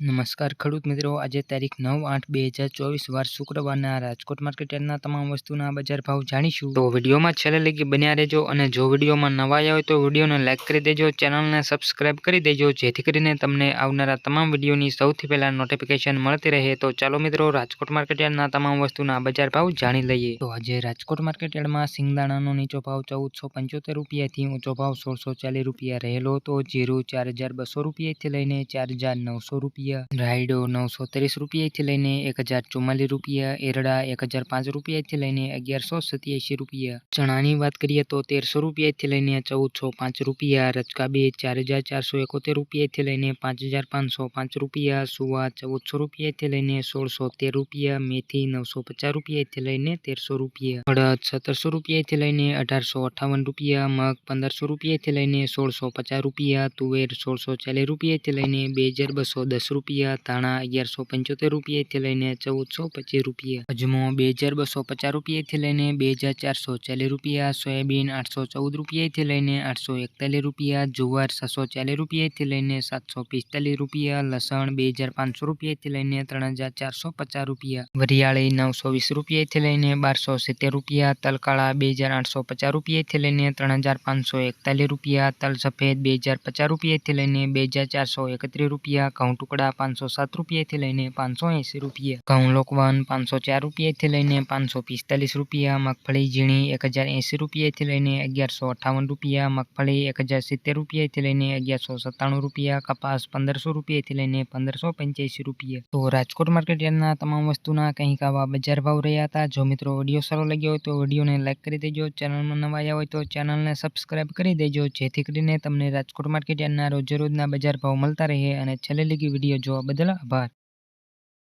નમસ્કાર ખેડૂત મિત્રો, આજે તારીખ નવ આઠ બે હજાર ચોવીસ, વાર શુક્રવારના રાજકોટ માર્કેટ યાર્ડના તમામ વસ્તુના બજાર ભાવ જાણીશું. તો વિડીયોમાં છેલ્લે લગી બન્યા રહેજો અને જો વિડીયોમાં નવા આવ્યા હોય તો વિડીયોને લાઇક કરી દેજો, ચેનલને સબસ્ક્રાઇબ કરી દેજો, જેથી કરીને તમને આવનારા તમામ વિડીયોની સૌથી પહેલાં નોટિફિકેશન મળતી રહે. તો ચાલો મિત્રો, રાજકોટ માર્કેટ યાર્ડના તમામ વસ્તુના બજાર ભાવ જાણી લઈએ. તો આજે રાજકોટ માર્કેટ યાર્ડમાં સિંગદાણાનો નીચો ભાવ ચૌદસો પંચોતેર રૂપિયાથી ઊંચો ભાવ સોળસો ચાલીસ રૂપિયા રહેલો હતો. જીરું ચાર હજાર બસો રૂપિયાથી લઈને ચાર હજાર નવસો રૂપિયા રાયડો નવસો ત્રીસ રૂપિયાથી લઈને એક હજાર ચુમ્માલીસ રૂપિયા એરડા એક હજાર પાંચ રૂપિયાથી લઈને અગિયારસો સત્યાસી રૂપિયા ચણાની વાત કરીએ તો તેરસો રૂપિયાથી લઈને ચૌદસો પાંચ રૂપિયા રચકા બે ચાર હજાર ચારસો એકોતેર રૂપિયાથી લઈને પાંચ હજાર પાંચસો પાંચ રૂપિયા સુવા ચૌદસો રૂપિયાથી લઈને સોળસો તેર રૂપિયા મેથી નવસો પચાસ રૂપિયાથી લઈને તેરસો રૂપિયા અડદ સત્તરસો રૂપિયાથી લઈને અઢારસો અઠાવન રૂપિયા મગ પંદરસો રૂપિયાથી લઈને સોળસો પચાસ રૂપિયા તુવેર સોળસો ચાલીસ રૂપિયાથી લઈને બે હજાર બસો દસ રૂપિયા ધાણા અગિયારસો પંચોતેર રૂપિયાથી લઈને ચૌદસો પચીસ રૂપિયા અજમો બે હજાર બસો પચાસ રૂપિયાથી લઈને બે હજાર ચારસો ચાલીસ રૂપિયા સોયાબીન આઠસો ચૌદ રૂપિયાથી લઈને આઠસો એકતાલીસ રૂપિયા જુવાર છસો ચાલીસ રૂપિયાથી લઈને સાતસો પિસ્તાલીસ રૂપિયા લસણ બે હજાર પાંચસો રૂપિયાથી લઈને ત્રણ હજાર ચારસો પચાસ રૂપિયા વરિયાળી નવસો વીસ રૂપિયાથી લઈને બારસો સિત્તેર રૂપિયા તલકાળા બે હજાર આઠસો પચાસ રૂપિયાથી લઈને ત્રણ હજાર પાંચસો એકતાલીસ રૂપિયા તલ સફેદ બે હજાર પચાસ રૂપિયાથી લઈને બે હજાર ચારસો એકત્રીસ રૂપિયા ઘઉં ટુકડા પાંચસો સાત રૂપિયાથી લઈને પાંચસો એંસી રૂપિયા. ઘઉં લોકવાન પાંચસો ચાર રૂપિયાથી લઈને પાંચસો પિસ્તાલીસ રૂપિયા, મગફળી ઝીણી એક હજાર એંસી રૂપિયાથી લઈને અગિયારસો અઠાવન રૂપિયા, મગફળી એક હજાર સિત્તેર રૂપિયાથી લઈને અગિયારસો સત્તાણું રૂપિયા, કપાસ પંદરસો રૂપિયાથી લઈને પંદરસો પંચ્યાસી રૂપિયા. તો રાજકોટ માર્કેટ યાર્ડના તમામ વસ્તુના કંઈક આવા બજાર ભાવ રહ્યા હતા? જો મિત્રો ઓડિયો સારો લાગ્યો હોય તો ઓડિયોને લાઇક કરી દેજો, ચેનલમાં નવા આવ્યા હોય તો ચેનલને સબસ્ક્રાઇબ કરી દેજો, જેથી કરીને તમને રાજકોટ માર્કેટ યાર્ડના રોજે રોજના બજાર ભાવ મળતા રહે અને છેલ્લે લગી વીડિયો જોવા બદલ આભાર.